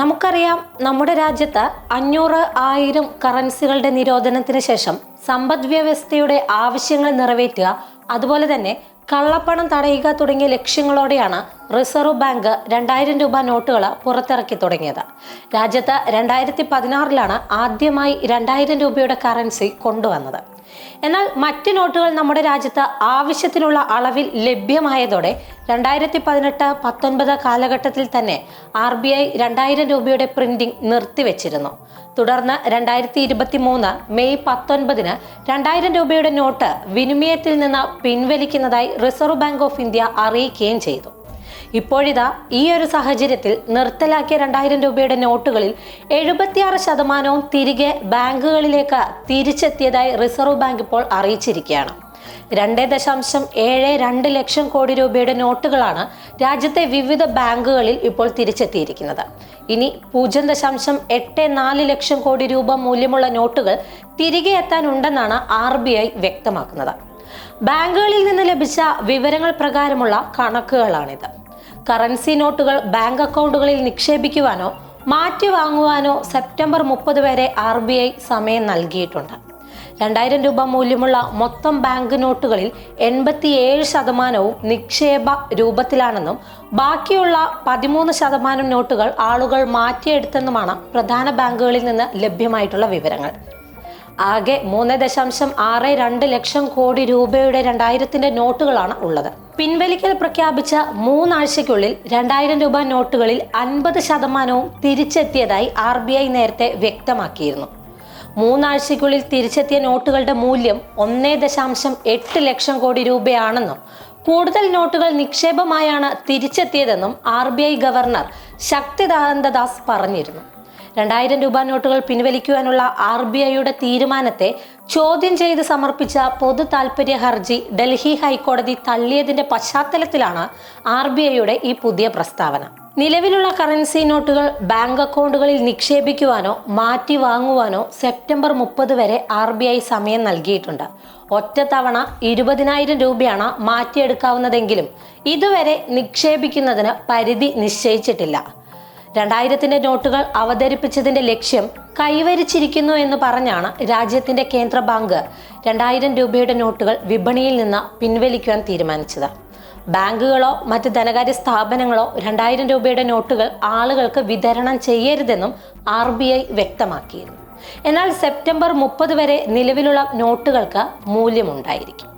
നമുക്കറിയാം നമ്മുടെ രാജ്യത്ത് അഞ്ഞൂറ് ആയിരം കറൻസികളുടെ നിരോധനത്തിന് ശേഷം സമ്പദ് വ്യവസ്ഥയുടെ ആവശ്യങ്ങൾ നിറവേറ്റുക അതുപോലെ തന്നെ കള്ളപ്പണം തടയുക തുടങ്ങിയ ലക്ഷ്യങ്ങളോടെയാണ് റിസർവ് ബാങ്ക് രണ്ടായിരം രൂപ നോട്ടുകൾ പുറത്തിറക്കി തുടങ്ങിയത്. രാജ്യത്ത് രണ്ടായിരത്തി പതിനാറിലാണ് ആദ്യമായി രണ്ടായിരം രൂപയുടെ കറൻസി കൊണ്ടുവന്നത്. എന്നാൽ മറ്റ് നോട്ടുകൾ നമ്മുടെ രാജ്യത്ത് ആവശ്യത്തിനുള്ള അളവിൽ ലഭ്യമായതോടെ രണ്ടായിരത്തി പതിനെട്ട് പത്തൊൻപത് കാലഘട്ടത്തിൽ തന്നെ ആർ ബി ഐ രണ്ടായിരം രൂപയുടെ പ്രിന്റിംഗ് നിർത്തിവെച്ചിരുന്നു. തുടർന്ന് രണ്ടായിരത്തി ഇരുപത്തി മൂന്ന് മെയ് പത്തൊൻപതിന് രണ്ടായിരം രൂപയുടെ നോട്ട് വിനിമയത്തിൽ നിന്ന് പിൻവലിക്കുന്നതായി റിസർവ് ബാങ്ക് ഓഫ് ഇന്ത്യ അറിയിക്കുകയും ചെയ്തു. ഇപ്പോഴിതാ ഈ ഒരു സാഹചര്യത്തിൽ നിർത്തലാക്കിയ രണ്ടായിരം രൂപയുടെ നോട്ടുകളിൽ എഴുപത്തിയാറ് ശതമാനവും തിരികെ ബാങ്കുകളിലേക്ക് തിരിച്ചെത്തിയതായി റിസർവ് ബാങ്ക് ഇപ്പോൾ അറിയിച്ചിരിക്കുകയാണ്. രണ്ട് ദശാംശം ഏഴ് രണ്ട് ലക്ഷം കോടി രൂപയുടെ നോട്ടുകളാണ് രാജ്യത്തെ വിവിധ ബാങ്കുകളിൽ ഇപ്പോൾ തിരിച്ചെത്തിയിരിക്കുന്നത്. ഇനി പൂജ്യം ദശാംശം എട്ട് നാല് ലക്ഷം കോടി രൂപ മൂല്യമുള്ള നോട്ടുകൾ തിരികെ എത്താനുണ്ടെന്നാണ് ആർ ബി ഐ വ്യക്തമാക്കുന്നത്. ബാങ്കുകളിൽ നിന്ന് ലഭിച്ച വിവരങ്ങൾ പ്രകാരമുള്ള കണക്കുകളാണിത്. കറൻസി നോട്ടുകൾ ബാങ്ക് അക്കൗണ്ടുകളിൽ നിക്ഷേപിക്കുവാനോ മാറ്റി വാങ്ങുവാനോ സെപ്റ്റംബർ മുപ്പത് വരെ ആർ ബി ഐ സമയം നൽകിയിട്ടുണ്ട്. രണ്ടായിരം രൂപ മൂല്യമുള്ള മൊത്തം ബാങ്ക് നോട്ടുകളിൽ എൺപത്തിയേഴ് ശതമാനവും നിക്ഷേപ രൂപത്തിലാണെന്നും ബാക്കിയുള്ള പതിമൂന്ന് ശതമാനം നോട്ടുകൾ ആളുകൾ മാറ്റിയെടുത്തെന്നുമാണ് പ്രധാന ബാങ്കുകളിൽ നിന്ന് ലഭ്യമായിട്ടുള്ള വിവരങ്ങൾ. ആകെ മൂന്ന് ദശാംശം ആറ് രണ്ട് ലക്ഷം കോടി രൂപയുടെ രണ്ടായിരത്തിന്റെ നോട്ടുകളാണ് ഉള്ളത്. പിൻവലിക്കൽ പ്രഖ്യാപിച്ച മൂന്നാഴ്ചയ്ക്കുള്ളിൽ രണ്ടായിരം രൂപ നോട്ടുകളിൽ അൻപത് ശതമാനവും തിരിച്ചെത്തിയതായി ആർ ബി ഐ നേരത്തെ വ്യക്തമാക്കിയിരുന്നു. മൂന്നാഴ്ചയ്ക്കുള്ളിൽ തിരിച്ചെത്തിയ നോട്ടുകളുടെ മൂല്യം ഒന്നേ ദശാംശം എട്ട് ലക്ഷം കോടി രൂപയാണെന്നും കൂടുതൽ നോട്ടുകൾ നിക്ഷേപമായാണ് തിരിച്ചെത്തിയതെന്നും ആർ ബി ഐ ഗവർണർ ശക്തിദാനന്ദദാസ് പറഞ്ഞിരുന്നു. രണ്ടായിരം രൂപ നോട്ടുകൾ പിൻവലിക്കുവാനുള്ള ആർ ബി ഐയുടെ തീരുമാനത്തെ ചോദ്യം ചെയ്ത് സമർപ്പിച്ച പൊതു താൽപര്യ ഹർജി ഡൽഹി ഹൈക്കോടതി തള്ളിയതിന്റെ പശ്ചാത്തലത്തിലാണ് ആർ ബി ഐയുടെ ഈ പുതിയ പ്രസ്താവന. നിലവിലുള്ള കറൻസി നോട്ടുകൾ ബാങ്ക് അക്കൗണ്ടുകളിൽ നിക്ഷേപിക്കുവാനോ മാറ്റി വാങ്ങുവാനോ സെപ്റ്റംബർ മുപ്പത് വരെ ആർ ബി ഐ സമയം നൽകിയിട്ടുണ്ട്. ഒറ്റ തവണ ഇരുപതിനായിരം രൂപയാണ് മാറ്റിയെടുക്കാവുന്നതെങ്കിലും ഇതുവരെ നിക്ഷേപിക്കുന്നതിന് പരിധി നിശ്ചയിച്ചിട്ടില്ല. രണ്ടായിരത്തിന്റെ നോട്ടുകൾ അവതരിപ്പിച്ചതിന്റെ ലക്ഷ്യം കൈവരിച്ചിരിക്കുന്നു എന്ന് പറഞ്ഞാണ് രാജ്യത്തിന്റെ കേന്ദ്ര ബാങ്ക് രണ്ടായിരം രൂപയുടെ നോട്ടുകൾ വിപണിയിൽ നിന്ന് പിൻവലിക്കുവാൻ തീരുമാനിച്ചത്. ബാങ്കുകളോ മറ്റ് ധനകാര്യ സ്ഥാപനങ്ങളോ രണ്ടായിരം രൂപയുടെ നോട്ടുകൾ ആളുകൾക്ക് വിതരണം ചെയ്യരുതെന്നും ആർ ബി ഐ വ്യക്തമാക്കിയിരുന്നു. എന്നാൽ സെപ്റ്റംബർ മുപ്പത് വരെ നിലവിലുള്ള നോട്ടുകൾക്ക് മൂല്യമുണ്ടായിരിക്കും.